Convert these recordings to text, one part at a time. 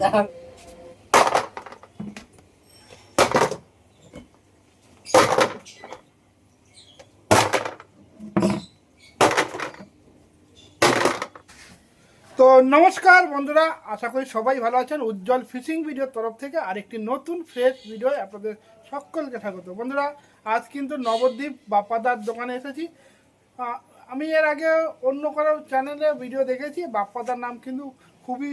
তো নমস্কার বন্ধুরা, আশা করি সবাই ভালো আছেন। উজ্জ্বল ফিশিং ভিডিওর তরফ থেকে আরেকটি নতুন ফ্রেশ ভিডিও আপনাদের সকলকে স্বাগত। বন্ধুরা, আজ কিন্তু নবদ্বীপ বাপ্পাদার দোকানে এসেছি। আমি এর আগে অন্য কারও চ্যানেলে ভিডিও দেখেছি। বাপ্পাদার নাম কিন্তু খুবই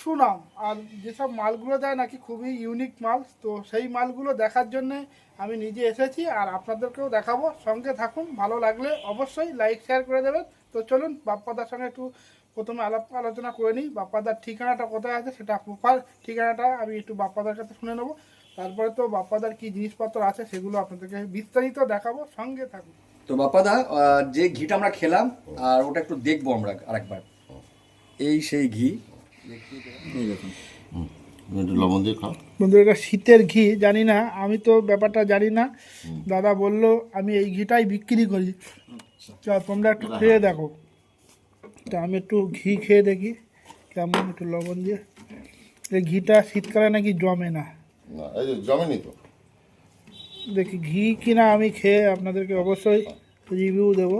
সুনাম। আর যেসব মালগুলো দেয় নাকি খুবই ইউনিক মাল, তো সেই মালগুলো দেখার জন্য আমি নিজে এসেছি আর আপনাদেরকেও দেখাবো। সঙ্গে থাকুন, ভালো লাগলে অবশ্যই লাইক শেয়ার করে দেবেন। তো চলুন, বাপ্পাদার সঙ্গে একটু প্রথমে আলাপ আলোচনা করে নিই। বাপ্পাদার ঠিকানাটা কোথায় আছে সেটা প্রপার ঠিকানাটা আমি একটু বাপ্পাদার কাছে শুনে নেব। তারপরে তো বাপ্পাদার কি জিনিসপত্র আছে সেগুলো আপনাদেরকে বিস্তারিত দেখাবো। সঙ্গে থাকুন। তো বাপ্পাদা যে ঘিটা আমরা খেলাম, আর ওটা একটু দেখব আমরা আরেকবার। এই সেই ঘি। লবণ দিয়ে খাও। শীতের ঘি জানি না আমি তো ব্যাপারটা জানি না। দাদা বলল আমি এই ঘিটাই বিক্রি করি। তোমরা একটু খেয়ে দেখো। তা আমি একটু ঘি খেয়ে দেখি কেমন একটু লবণ দিয়ে। এই ঘিটা শীতকালে নাকি জমে না। জমেনি তো। দেখি ঘি কিনা আমি খেয়ে আপনাদেরকে অবশ্যই রিভিউ দেব।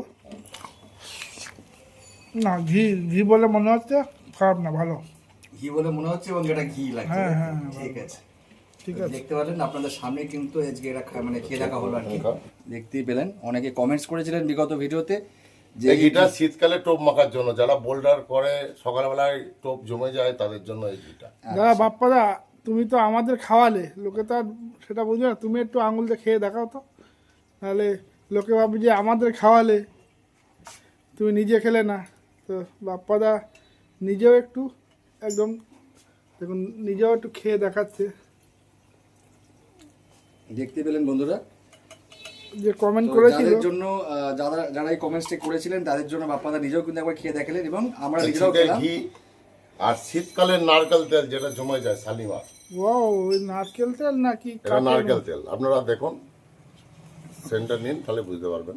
না ঘি ঘি বলে মনে হচ্ছে খারাপ না ভালো। ঘি বলে মনে হচ্ছে এবং এটা ঘি লাগছে। হ্যাঁ, হ্যাঁ, ঠিক আছে। ঠিক আছে। দেখতে পারলেন আপনাদের সামনে কিন্তু আজকে এটা মানে খেয়ে দেখা হলো আর কি। খাও। দেখতেই পেলেন। অনেকে কমেন্টস করেছিলেন বিগত ভিডিওতে যে ঘিটা শীতকালে টোপ মাখার জন্য। যারা বোল্ডার করে সকালবেলায় টোপ জমে যায় তাদের জন্য এই ঘিটা। দাদা বাপ্পাদা তুমি তো আমাদের খাওয়ালে। লোকে তো আর সেটা বুঝবে না। তুমি একটু আঙুল দিয়ে খেয়ে দেখাও তো। তাহলে লোকে ভাববে যে আমাদের খাওয়ালে। তুমি নিজে খেলে না। তো বাপ্পাদা নিজেও একটু একদম। দেখুন নিজেও একটু খেয়ে দেখাচ্ছে। দেখতে পেলেন বন্ধুরা? যে কমেন্ট করেছিল। জন্য যারা যারা এই কমেন্টসটা করেছিলেন তাদের জন্য বাপ্পাদা নিজেও কিন্তু একবার খেয়ে দেখালেন এবং আমরা নিজেও খেলাম। ঘি আর শীতকালের নারকেল তেল যেটা জমে যায় শালিমার। ও ওই নারকেল তেল নাকি এটা নারকেল তেল। আপনারা দেখুন সেন্টার নিন তাহলে বুঝতে পারবেন।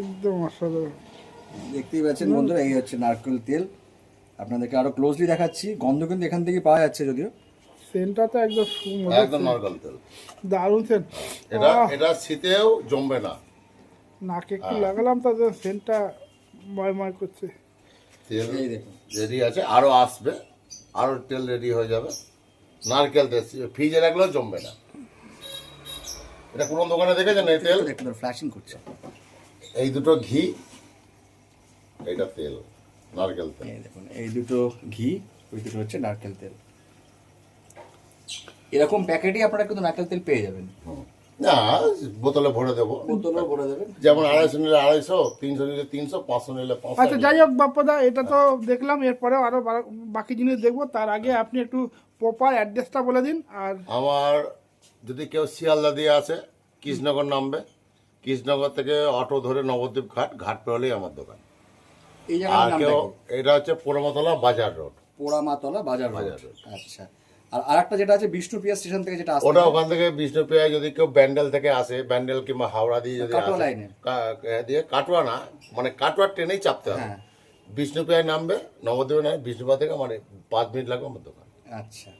একদম অসাধারণ। দেখতেই পাচ্ছেন বন্ধুরা এই হচ্ছে নারকেল তেল। আপনাদেরকে আরও ক্লোজলি দেখাচ্ছি। গন্ধ কিন্তু এখান থেকে পাওয়া যাচ্ছে যদিও। সেন্টটা তো একদম একদম নারকেল তেল। দারুণ সেন্ট। এটা এটা শীতেও জমবে না। নাকে একটু লাগালাম তাদের সেন্টটা ময় ময় করছে। তেল এই দেখুন। রেডি আছে আরও আসবে। আরও তেল রেডি হয়ে যাবে। নারকেল তেল ফ্রিজে রাখলেও জমবে না। এটা কোন দোকানে দেখেছেন এই তেল? দেখুন ফ্ল্যাশিং করছে। এই দুটো ঘি এটা তেল। নারকেল তেল। দেখুন এই দুটো ঘি ওই দুটো হচ্ছে নারকেল তেল। এরকম প্যাকেটই আপনারা কিন্তু নারকেল তেল পেয়ে যাবেন। না বোতলে ভরে দেবো। ভরে দেবেন। যেমন আড়াইশো নিলে আড়াইশো তিনশো নিলে তিনশো পাঁচশো নিলে আচ্ছা যাই হোক বাপ্পাদা এটা তো দেখলাম এরপরেও আরও বা- বাকি জিনিস দেখব। তার আগে আপনি একটু প্রপার অ্যাড্রেসটা বলে দিন আর আমার যদি কেউ শিয়ালদা দিয়ে আসে কৃষ্ণনগর নামবে। কৃষ্ণনগর থেকে অটো ধরে নবদ্বীপ ঘাট ঘাট পেরোলেই আমার দোকান। এই আর জায়গার কেউ নামটা এটা হচ্ছে পোড়ামতলা বাজার রোড। পোড়ামাতলা বাজার বাজার বাজার আচ্ছা। আর আরেকটা যেটা আছে বিষ্ণুপ্রিয়া স্টেশন থেকে যেটা ওটা ওখান থেকে যদি কেউ ব্যান্ডেল থেকে আসে ব্যান্ডেল কিংবা হাওড়া দিয়ে যদি কাটোয়া আসে, লাইনে। কা- এ দিয়ে কাটোয়া না মানে কাটোয়া ট্রেনেই চাপতে হবে। হ্যাঁ। বিষ্ণুপ্রিয়ায় নামবে নবদ্বীপে নামবে বিষ্ণুপ্রিয়া থেকে মানে পাঁচ মিনিট লাগবে আমার দোকান। আচ্ছা।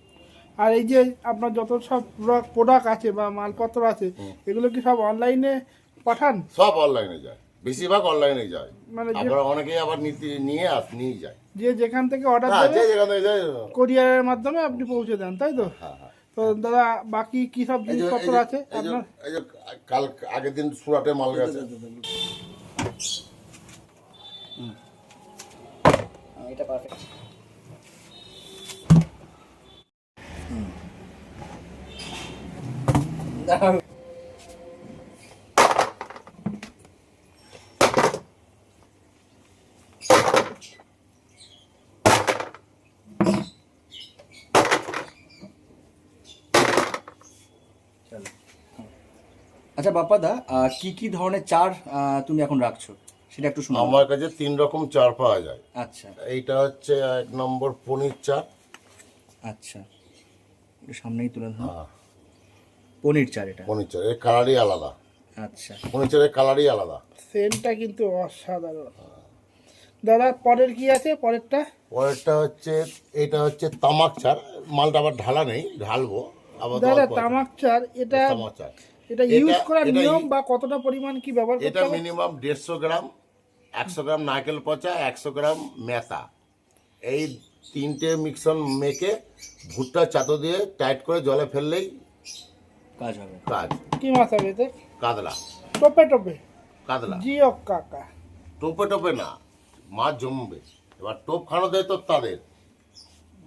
আর এই যে আপনার যত সব প্রোডাক্ট আছে বা মালপত্র আছে এগুলো কি সব অনলাইনে পাঠান? সব অনলাইনে যায়। বেশিরভাগ অনলাইনে যায়। মানে যে- আবার অনেকেই আবার নিতে নিয়ে আস নিয়ে যায়। যে যেখান থেকে অর্ডার হ্যাঁ দেবে যে যেখান থেকে যায় কোরিয়ারের মাধ্যমে আপনি পৌঁছে দেন তাই তো? হ্যাঁ, হ্যাঁ। তো দাদা বাকি কি সব এই যে- এই জিনিসপত্র যে- আছে? এই যে- আপনার এই যে কাল আগের দিন সুরাটে মাল গেছে। এটা পারফেক্ট আচ্ছা বাপ্পাদা কি কি ধরনের চার তুমি এখন রাখছো? সেটা একটু শোনাও আমার কাছে তিন রকম চার পাওয়া যায়। আচ্ছা। এইটা হচ্ছে এক নম্বর পনির চার। আচ্ছা। একটু সামনেই তুলে ধরো। হ্যাঁ, পনির চার এটা। পনির চার এর কালারই আলাদা। আচ্ছা। পনির চারের কালারই আলাদা। সেন্টটা কিন্তু অসাধারণ। দাদা পরের কি আছে? পরেরটা? পরেরটা হচ্ছে এটা হচ্ছে তামাক চার। মালটা আবার ঢালা নেই ঢালবো। আবার দাদা তামাক চার এটা তামাক চার। এটা ইউজ করার নিয়ম বা কতটা পরিমাণ কি ব্যবহার করতে এটা মিনিমাম দেড়শো গ্রাম একশো গ্রাম নারকেল পচা একশো গ্রাম মেথা। এই তিনটে মিক্সন মেখে ভুট্টা চাতো দিয়ে টাইট করে জলে ফেললেই কাজ হবে। কাজ। কি মাছ হবে এতে? কাতলা। টোপে টোপে? কাতলা। জিও কাকা। টোপে টোপে না মাছ জমবে। এবার টোপ খানো দেয় তো তাদের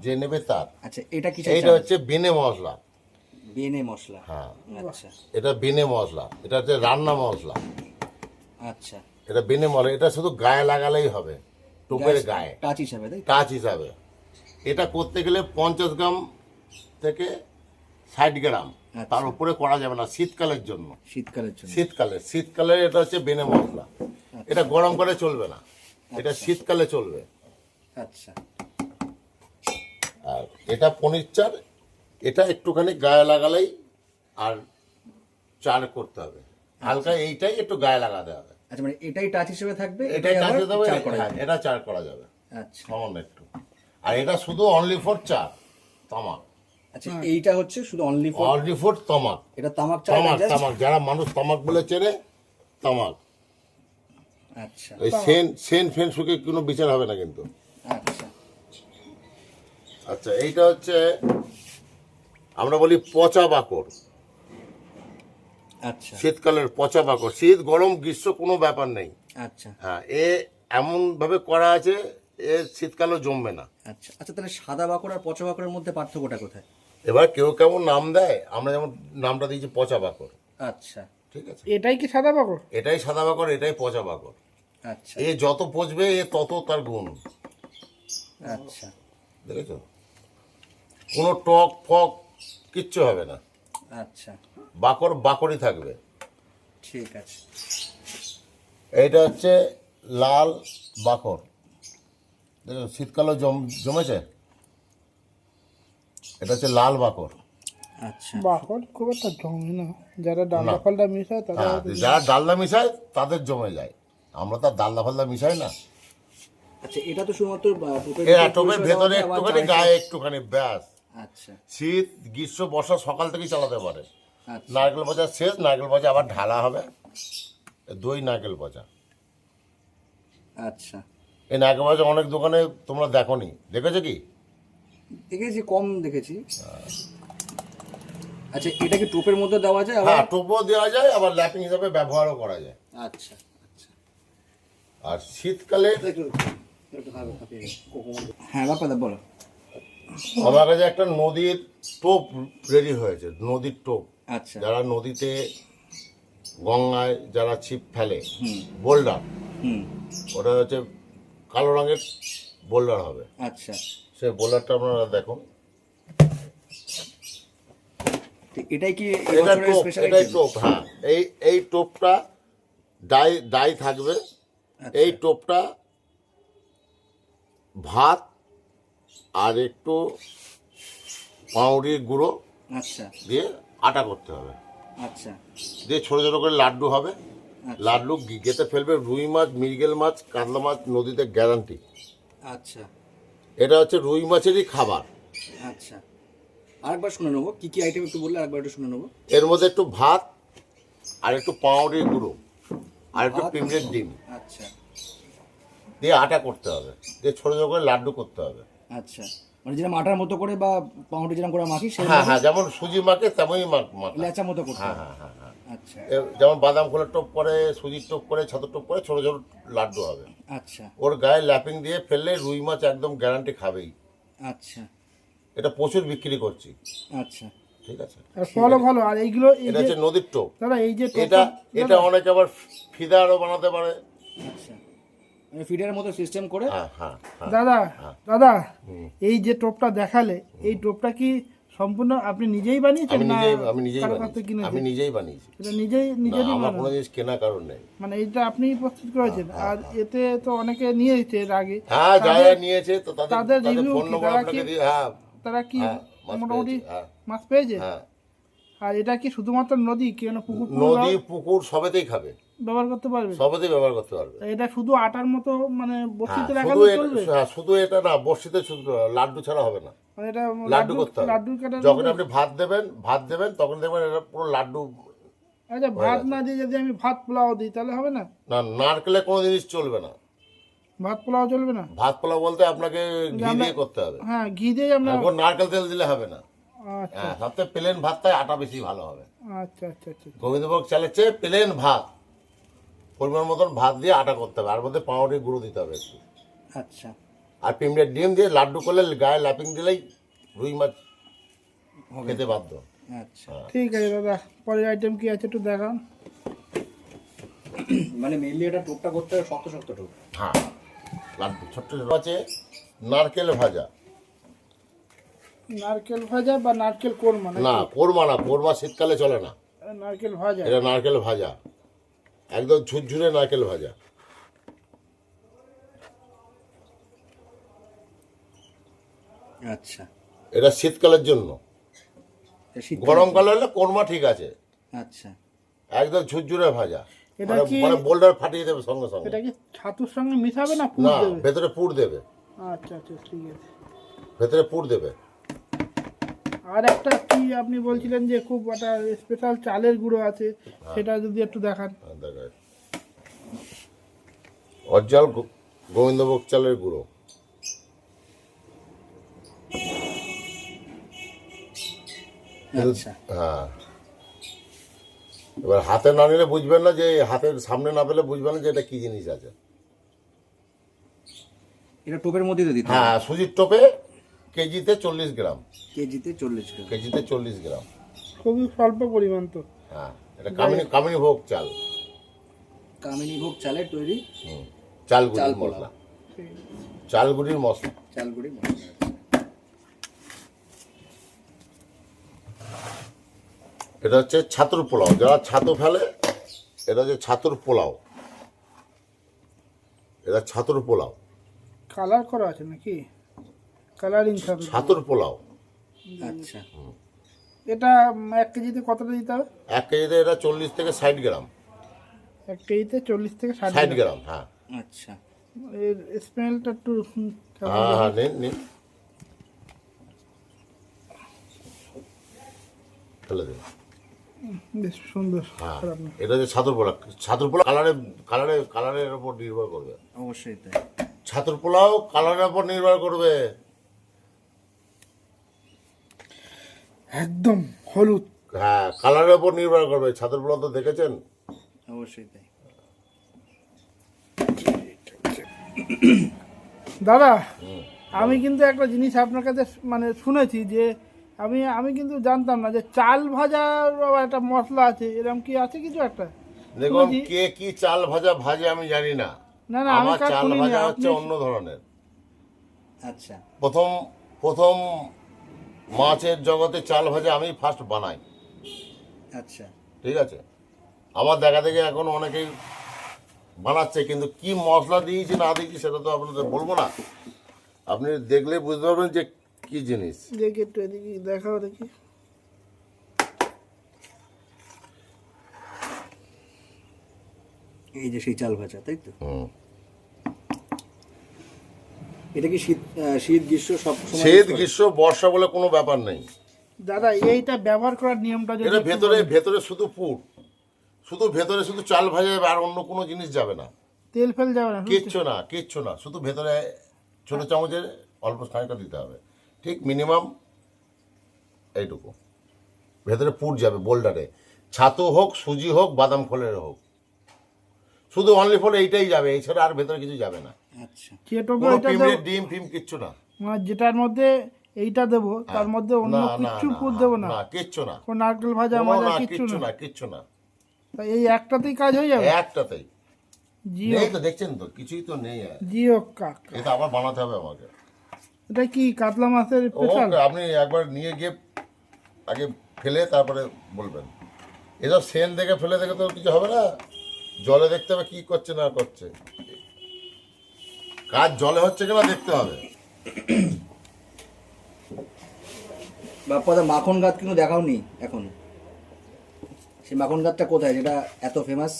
যে নেবে তার। আচ্ছা এটা কি এইটা হচ্ছে বেনে মশলা। বেনে মশলা। হ্যাঁ। আচ্ছা। এটা বেনে মশলা। এটা হচ্ছে রান্না মশলা। আচ্ছা। এটা বেনে মশলা। এটা শুধু গায়ে লাগালেই হবে। টোপের গায়ে টাচ হিসাবে তাই টাচ হিসাবে। এটা করতে গেলে পঞ্চাশ গ্রাম থেকে ষাট গ্রাম। আচ্ছা। তার উপরে করা যাবে না শীতকালের জন্য। শীতকালের জন্য। শীতকালে। শীতকালে এটা হচ্ছে বেনে মশলা। এটা গরম করে চলবে না। এটা শীতকালে চলবে। আচ্ছা। আর এটা পনির চার এটা একটুখানি গায়ে লাগালেই আর চার করতে হবে। হালকা এইটাই একটু গায়ে লাগাতে হবে। আচ্ছা মানে এটাই টাচ হিসেবে থাকবে এটাই করা হ্যাঁ, এটা চার করা যাবে। আচ্ছা। সামান্য একটু। আর এটা শুধু অনলি ফর চার তামাক। আচ্ছা এইটা হচ্ছে শুধু অনলি ফর অনলি ফর তামাক। এটা তামাক চাল তামাক তামাক। যারা মানুষ তামাক বলে চেনে তামাক। আচ্ছা। ওই সেন সেন ফেন সুখে কোনো বিচার হবে না কিন্তু। আচ্ছা। আচ্ছা এইটা হচ্ছে আমরা বলি পচা বাকর। আচ্ছা। শীতকালের পচা বাকর। শীত গরম গ্রীষ্ম কোনো ব্যাপার নেই। আচ্ছা। হ্যাঁ এ এমন ভাবে করা আছে এ শীতকালেও জমবে না। আচ্ছা আচ্ছা তাহলে সাদা বাকড় আর পচা বাকড়ের মধ্যে পার্থক্যটা কোথায়? এবার কেউ কেমন নাম দেয় আমরা যেমন নামটা দিয়েছি পচা বাকর। আচ্ছা। ঠিক আছে? এটাই কি সাদা পাকড় এটাই সাদা বাকর এটাই পচা বাকর। আচ্ছা। এ যত পচবে এ তত তার গুণ। আচ্ছা। দেখেছ? কোনো টক ফক কিচ্ছু হবে না। আচ্ছা। বাকর বাকরই থাকবে। ঠিক আছে। এইটা হচ্ছে লাল বাকর। দেখো শীতকালে জম জমেছে? এটা হচ্ছে লাল বাকর। আচ্ছা। খুব একটা জমে না। যারা মিশায় তারা হ্যাঁ যারা ডালদা মিশায় তাদের জমে যায়। আমরা তো আর ডালদা ফালদা মিশাই না। আচ্ছা এটা তো শুধুমাত্র টোপের এর ভিতরে একটুখানি গায়ে একটুখানি ব্যাস। আচ্ছা শীত গ্রীষ্ম বর্ষা সকাল থেকেই চালাতে পারে আচ্ছা নারকেল ভাজা শেষ নারকেল ভাজা আবার ঢালা হবে দই নারকেল ভাজা আচ্ছা এই নারকেল ভাজা অনেক দোকানে তোমরা দেখোনি দেখেছ কি দেখেছি কম দেখেছি আচ্ছা এটা কি টোপের মধ্যে দেওয়া যায় আবার হ্যাঁ টোপও দেওয়া যায় আবার ল্যাপিং হিসাবে ব্যবহারও করা যায় আচ্ছা আচ্ছা আর শীতকালে হ্যাঁ বাপ্পাদা বলো আমার কাছে একটা নদীর টোপ রেডি হয়েছে নদীর টোপ। আচ্ছা। যারা নদীতে গঙ্গায় যারা ছিপ ফেলে বোল্ডার ওটা হচ্ছে কালো রঙের বোল্ডার হবে। আচ্ছা। সে বোল্ডারটা আপনারা দেখুন। এটাই কি এটা টোপ এটাই টোপ হ্যাঁ। এই এই টোপটা ডাই ডাই থাকবে। আচ্ছা। এই টোপটা ভাত আর একটু পাউরির গুঁড়ো আচ্ছা। দিয়ে আটা করতে হবে। আচ্ছা। দিয়ে ছোটো ছোটো করে লাড্ডু হবে। লাড্ডু গি- গেতে ফেলবে রুই মাছ মৃগেল মাছ কাতলা মাছ নদীতে গ্যারান্টি। আচ্ছা। এটা হচ্ছে রুই মাছেরই খাবার। আচ্ছা। আরেকবার শুনে নেব কি কি আইটেম একটু বললে আরেকবার একটু শুনে নেব? এর মধ্যে একটু ভাত আর একটু পাউরির গুঁড়ো আর একটু ভাত? পিঁপড়ের ডিম। আচ্ছা। দিয়ে আটা করতে হবে। দিয়ে ছোটো ছোটো করে লাড্ডু করতে হবে। আচ্ছা। মানে যেরকম আটার মতো করে বা পাউরুটি যেরকম করে মাখি হ্যাঁ হ্যাঁ যেমন সুজি মাখে তেমনই মাখ মাখা। লেচা মতো করতে হ্যাঁ হ্যাঁ হ্যাঁ হ্যাঁ। আচ্ছা। যেমন বাদাম খোলের টোপ করে সুজির টোপ করে ছাতুর টোপ করে ছোটো ছোটো লাড্ডু হবে। আচ্ছা। ওর গায়ে ল্যাপিং দিয়ে ফেললে রুই মাছ একদম গ্যারান্টি খাবেই। আচ্ছা। এটা প্রচুর বিক্রি করছি। আচ্ছা। ঠিক আছে? আর ফলও ভালো। আর এইগুলো এটা হচ্ছে নদীর টোপ। দাদা এই যে এটা এটা অনেকে আবার ফিদারও বানাতে পারে। আচ্ছা। ফিডারের মতো সিস্টেম করে হ্যাঁ হ্যাঁ হ্যাঁ দাদা দাদা এই যে টোপটা দেখালে এই টোপটা কি সম্পূর্ণ আপনি নিজেই বানিয়েছেন আমি না নিজেই আমি নিজেই বানিয়েছি। আমি নিজেই বানিয়েছি। এটা নিজেই না, নিজেরই আমার বানানো। কোনো জিনিস কেনা কারণ নেই। মানে এটা আপনি প্রস্তুত করেছেন। আর এতে তো অনেকে নিয়েছে এর আগে। হ্যাঁ যারা নিয়েছে তো তাদের তাদের review ফোন নম্বর আপনাকে দিয়ে হ্যাঁ তারা কি মোটামুটি। মাছ পেয়েছে? হ্যাঁ। আর এটা কি শুধুমাত্র নদী কেন পুকুর নদী পুকুর সবেতেই খাবে। ব্যবহার করতে পারবে? সবেতেই ব্যবহার করতে পারবে। এটা শুধু আটার মতো মানে হ্যাঁ, বসিতে শুধু এটা- চলবে? হ্যাঁ, শুধু এটা না বর্ষিতে শুধু লাড্ডু ছাড়া হবে না। মানে এটা লাড্ডু করতে হবে। লাড্ডু কাটার যখন আপনি ভাত দেবেন ভাত দেবেন তখন দেখবেন এটা পুরো লাড্ডু আচ্ছা ভাত না দিয়ে যদি আমি ভাত পোলাও দিই তাহলে হবে না? না নারকেলে কোনো জিনিস চলবে না। ভাত পোলাও চলবে না? ভাত পোলাও বলতে আপনাকে ঘি দিয়ে করতে হবে। হ্যাঁ ঘি দিয়ে আমরা এখন নারকেল তেল দিলে হবে না। আচ্ছা। হ্যাঁ সবথেকে প্লেন ভাতটাই আটা বেশি ভালো হবে। আচ্ছা আচ্ছা আচ্ছা গোবিন্দভোগ চালের চেয়ে প্লেন ভাত। পরিমাণ মতন ভাত দিয়ে আটা করতে হবে। আর মধ্যে পাউডার গুঁড়ো দিতে হবে একটু। আচ্ছা। আর পিমড়ের ডিম দিয়ে লাড্ডু করলে গায়ে ল্যাপিং দিলেই রুই মাছ খেতে বাধ্য। আচ্ছা। ঠিক আছে দাদা পরের আইটেম কি আছে একটু দেখান। মানে মেনলি এটা টোপটা করতে হবে শক্ত শক্ত টোপ। হ্যাঁ। লাড্ডু ছোট্ট ছোট আছে। নারকেল ভাজা। নারকেল ভাজা বা নারকেল কোরমা না কোরমা না কোরমা শীতকালে চলে না। নারকেল ভাজা। এটা নারকেল ভাজা। একদম ঝুরঝুরে নারকেল ভাজা। আচ্ছা। এটা শীতকালের জন্য। গরমকালে হলে কোরমা ঠিক আছে। আচ্ছা। একদম ঝুরঝুরে ভাজা। মানে- মানে বোল্ডার ফাটিয়ে দেবে সঙ্গে সঙ্গে। এটা কি ছাতুর সঙ্গে মিশাবে না পুর না দেবে? ভেতরে পুর দেবে। আচ্ছা আচ্ছা ঠিক আছে। ভেতরে পুর দেবে। আর একটা কি আপনি বলছিলেন যে খুব একটা স্পেশাল চালের গুঁড়ো আছে সেটা যদি একটু দেখান। হ্যাঁ, দেখায়। অজ্জাল গোবিন্দভোগ চালের গুঁড়ো। আচ্ছা। হ্যাঁ। এবার হাতে না নিলে বুঝবেন না যে হাতের সামনে না পেলে বুঝবেন না যে এটা কি জিনিস আছে। এটা টোপের মধ্যে দিতে হ্যাঁ সুজির টোপে কেজিতে চল্লিশ গ্রাম। কেজিতে চল্লিশ গ্রাম। কেজিতে চল্লিশ গ্রাম। খুবই স্বল্প পরিমাণ তো। হ্যাঁ এটা কামিনী কামিনী ভোগ চাল। কামিনী ভোগ চালের তৈরি চাল গুঁড়ির চাল মশলা। চাল গুঁড়ির মশলা। চালগুড়ি মশলা। এটা হচ্ছে ছাতুর পোলাও। যারা ছাতু ফেলে এটা হচ্ছে ছাতুর পোলাও। এটা ছাতুর পোলাও। কালার করা আছে নাকি? কালারিং ছাতু ছাতুর পোলাও। আচ্ছা। এটা এক কেজিতে কতটা দিতে হবে? এক কেজিতে এটা চল্লিশ থেকে ষাট গ্রাম। এক কেজিতে চল্লিশ থেকে ষাট গ্রাম। হ্যাঁ। আচ্ছা। এর স্মেলটা একটু হ্যাঁ হ্যাঁ নিন নিন। ফেলে দিন। বেশ সুন্দর হ্যাঁ এটা হচ্ছে ছাতুর পোলাও ছাতুর পোলাও কালারে কালারে কালারের উপর নির্ভর করবে। অবশ্যই তাই। ছাতুর পোলাও কালারের উপর নির্ভর করবে। একদম হলুদ। হ্যাঁ কালারের উপর নির্ভর করবে। ছাদের পোলাও তো দেখেছেন? অবশ্যই তাই। দাদা আমি কিন্তু একটা জিনিস আপনার কাছে মানে শুনেছি যে আমি আমি কিন্তু জানতাম না যে চাল ভাজার একটা মশলা আছে। এরকম কি আছে কিছু একটা? দেখুন কে কি চাল ভাজা ভাজে আমি জানি না। না না আমার চাল ভাজা হচ্ছে অন্য ধরনের। আচ্ছা। প্রথম প্রথম মাছের জগতে চাল ভাজা আমি ফার্স্ট বানাই। আচ্ছা। ঠিক আছে? আমার দেখা দেখে এখন অনেকেই বানাচ্ছে কিন্তু কি মশলা দিয়েছি না দিয়েছি সেটা তো আপনাদের বলব না। আপনি দেখলে বুঝতে পারবেন যে কি জিনিস। দেখি একটু এদিকে দেখাও দেখি। এই যে সেই চাল ভাজা তাই তো? হুম। এটা কি শীত শীত গ্রীষ্ম সব শীত গ্রীষ্ম বর্ষা বলে কোনো ব্যাপার নেই। দাদা এইটা ব্যবহার করার নিয়মটা যদি এটা ভেতরে ভেতরে শুধু পুর। শুধু ভেতরে শুধু চাল ভাজা যাবে আর অন্য কোনো জিনিস যাবে না। তেল ফেল যাবে না শুধু কিচ্ছু না কিচ্ছু না। শুধু ভেতরে ছোট চামচের অল্প খানিকটা দিতে হবে। ঠিক মিনিমাম এইটুকু। ভেতরে পুর যাবে বোল্ডারে ছাতু হোক সুজি হোক বাদাম খোলের হোক। শুধু অনলি ফল এইটাই যাবে এছাড়া আর ভেতরে কিছু যাবে না। আচ্ছা। চেটো কোনো এটা ডিম ফিম কিচ্ছু না। যেটার মধ্যে এইটা দেবো তার মধ্যে অন্য না কিচ্ছু পুর দেবো না। না কিচ্ছু না। কোন নারকেল ভাজা মাজা কিচ্ছু না। কিচ্ছু না। এই একটাতেই কাজ হয়ে যাবে? একটাতেই। নেই তো দেখছেন তো কিছুই তো নেই আর। জিও কাক। এটা আবার বানাতে হবে আমাকে। এটা কি কাতলা মাছের স্পেশাল আপনি একবার নিয়ে গিয়ে আগে ফেলে তারপরে বলবেন। এসব সেন দেখে ফেলে দেখে তো কিছু হবে না। জলে দেখতে হবে কি করছে না করছে। কাজ জলে হচ্ছে কিনা দেখতে হবে। বাপ্পাদা মাখন গাছ কিন্তু দেখাওনি এখন। সেই মাখন গাছটা কোথায়? যেটা এত ফেমাস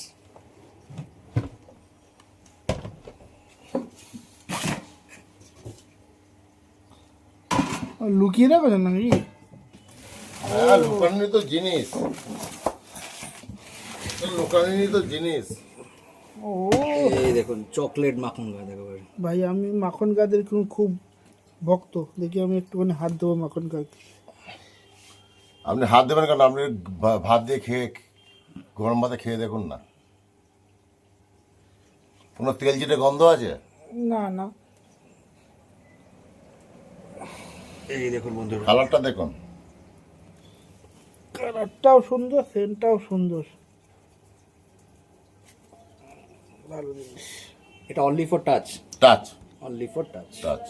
লুকিয়ে রাখো নাকি। হ্যাঁ লুকানি তো জিনিস। লুকানি তো জিনিস। ও এই দেখুন চকলেট মাখন গাছ একেবারে ভাই। আমি মাখন গাদের খুব খুব ভক্ত। দেখি আমি একটুখানি হাত দেবো মাখন গাছ আপনি হাত দেবেন কেন? আপনি ভাত দিয়ে খেয়ে গরম ভাতে খেয়ে দেখুন না। কোনো তেল চিটে গন্ধ আছে? না না। এই দেখুন বন্ধুরা। কালারটা দেখুন। কালারটাও সুন্দর সেন্টটাও সুন্দর। ভালো জিনিস এটা only for touch touch only for touch touch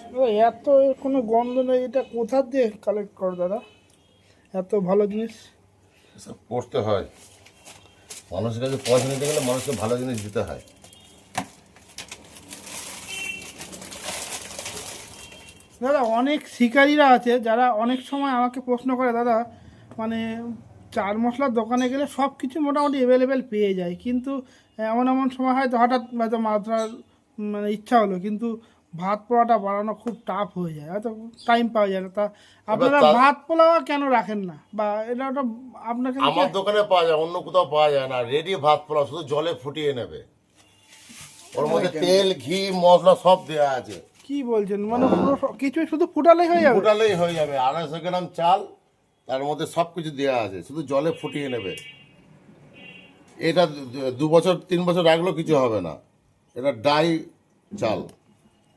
এত কোনো গন্ধ নেই এটা কোথা দিয়ে কালেক্ট করো দাদা? এত ভালো জিনিস। এসব করতে হয়। মানুষের কাছে পয়সা নিতে গেলে মানুষকে ভালো জিনিস দিতে হয়। দাদা অনেক শিকারীরা আছে যারা অনেক সময় আমাকে প্রশ্ন করে দাদা মানে চার মশলার দোকানে গেলে সব কিছু মোটামুটি অ্যাভেলেবেল পেয়ে যায়। কিন্তু এমন এমন সময় হয়তো হঠাৎ হয়তো মাছ ধরার মানে ইচ্ছা হলো কিন্তু ভাত পোলাটা বানানো খুব টাফ হয়ে যায় হয়তো টাইম পাওয়া যায় না। তা আপনারা ভাত পোলাও কেন রাখেন না? বা এটা ওটা আপনাকে আমার দোকানে পাওয়া যায় অন্য কোথাও পাওয়া যায় না। রেডি ভাত পোলাও শুধু জলে ফুটিয়ে নেবে। ওর মধ্যে তেল ঘি মশলা সব দেওয়া আছে। কি বলছেন? মানে পুরো কিছুই শুধু ফুটালেই হয়ে যাবে? ফুটালেই হয়ে যাবে। আড়াইশো গ্রাম চাল তার মধ্যে সব কিছু দেওয়া আছে শুধু জলে ফুটিয়ে নেবে। এটা দু- বছর তিন বছর রাখলেও কিছু হবে না। এটা ডাই চাল।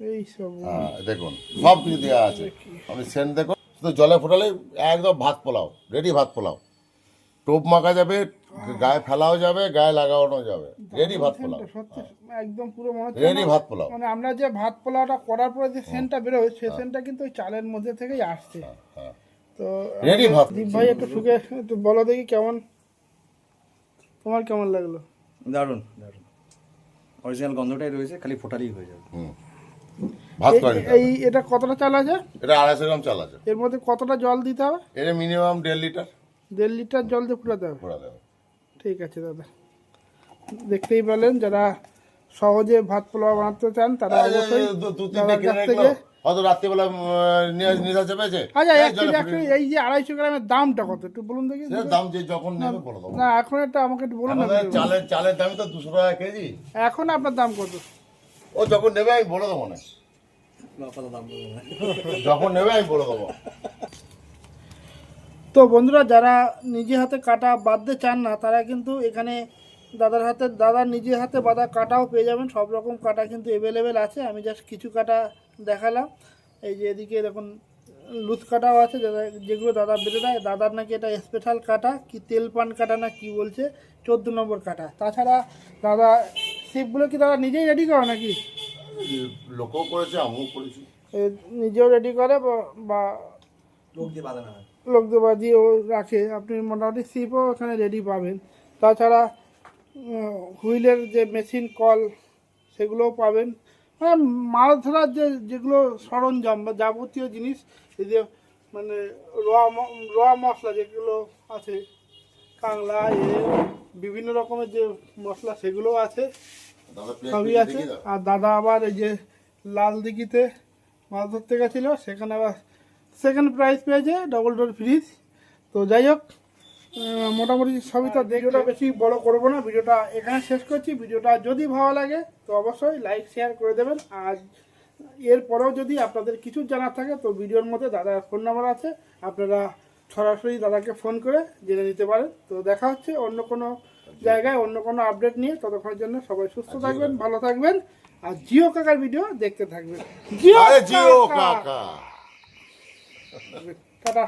এই সব। হ্যাঁ, দেখুন সব কিছু দেওয়া আছে। আপনি সেন্ট দেখুন শুধু জলে ফোটালে একদম ভাত পোলাও রেডি ভাত পোলাও। টোপ মাখা যাবে গায়ে ফেলাও যাবে গায়ে লাগানো যাবে রেডি ভাত পোলাও। সত্যি একদম পুরো মনে হচ্ছে রেডি ভাত পোলাও। মানে আমরা যে ভাত পোলাওটা করার পরে যে সেন্টটা বেরোয় সেই সেন্টটা কিন্তু ওই চালের মধ্যে থেকেই আসছে। হ্যাঁ। তো রেডি ভাত দীপ ভাই একটু শুকে একটু বলো দেখি কেমন তোমার কেমন লাগল? দারুণ দারুণ। অরিজিনাল গন্ধটাই রয়েছে খালি ফোটালেই হয়ে যাবে। হুম। ভাত এই- করে নিতে হবে। এই এটা কতটা চাল আছে? এটা আড়াইশো গ্রাম চাল আছে। এর মধ্যে কতটা জল দিতে হবে? এটা মিনিমাম দেড় লিটার। দেড় লিটার জল দিয়ে ফুটাতে হবে? ফোড়া দেবে ঠিক আছে দাদা। দেখতেই পেলেন যারা সহজে ভাত পোলাও বানাতে চান তারা অবশ্যই দাদার কিনে কাছ থেকে হয়তো রাত্রিবেলা নিয়ে পেয়েছে? আচ্ছা এই যে আড়াইশো গ্রামের দামটা কত? একটু বলুন দেখি। দাম যে যখন নেবে বলে দেবো। না এখন একটা আমাকে একটু বলুন না চালের চালের দাম তো দুশো টাকা কেজি। এখন আপনার দাম কত? ও যখন নেবে আমি বলে দেবো না। যখন নেবে আমি বলে দেবো। তো বন্ধুরা যারা নিজে হাতে কাটা বাঁধতে চান না তারা কিন্তু এখানে দাদার হাতে দাদা নিজে হাতে বাঁধা কাটাও পেয়ে যাবেন। সব রকম কাটা কিন্তু অ্যাভেলেবেল আছে। আমি জাস্ট কিছু কাটা দেখালাম। এই যে এদিকে দেখুন লুজ কাটাও আছে যেগুলো দাদা বেঁধে দেয় দাদার নাকি এটা স্পেশাল কাটা কি তেল পান কাটা না কি বলছে চোদ্দ নম্বর কাটা। তাছাড়া দাদা শিপগুলো কি দাদা নিজেই রেডি করে নাকি? লোকও করেছে আমিও করেছি। নিজেও রেডি করে বা- লোক দিয়ে বাঁধানো হয়। লোকদের দিয়েও রাখে। আপনি মোটামুটি সিপও এখানে রেডি পাবেন। তাছাড়া হুইলের যে মেশিন কল সেগুলোও পাবেন। মানে মাছ ধরার যে যেগুলো সরঞ্জাম বা যাবতীয় জিনিস এই যে মানে রোয়া মশলা যেগুলো আছে কাংলা এ বিভিন্ন রকমের যে মশলা সেগুলোও আছে সবই আছে। আর দাদা আবার এই যে লাল দিঘিতে মাছ ধরতে গেছিল সেখানে আবার সেকেন্ড প্রাইজ পেয়েছে ডবল ডোর ফ্রিজ তো যাই হোক মোটামুটি সবই তো ভিডিওটা বেশি বড় করব না ভিডিওটা এখানে শেষ করছি। ভিডিওটা যদি ভালো লাগে তো অবশ্যই লাইক শেয়ার করে দেবেন। আর এরপরেও যদি আপনাদের কিছু জানার থাকে তো ভিডিওর মধ্যে দাদার ফোন নাম্বার আছে। আপনারা সরাসরি দাদাকে ফোন করে জেনে নিতে পারেন। তো দেখা হচ্ছে অন্য কোনো জায়গায় অন্য কোনো আপডেট নিয়ে। ততক্ষণের জন্য সবাই সুস্থ থাকবেন ভালো থাকবেন। আর জিও কাকার ভিডিও দেখতে থাকবেন। জিও কাকা! টাটা।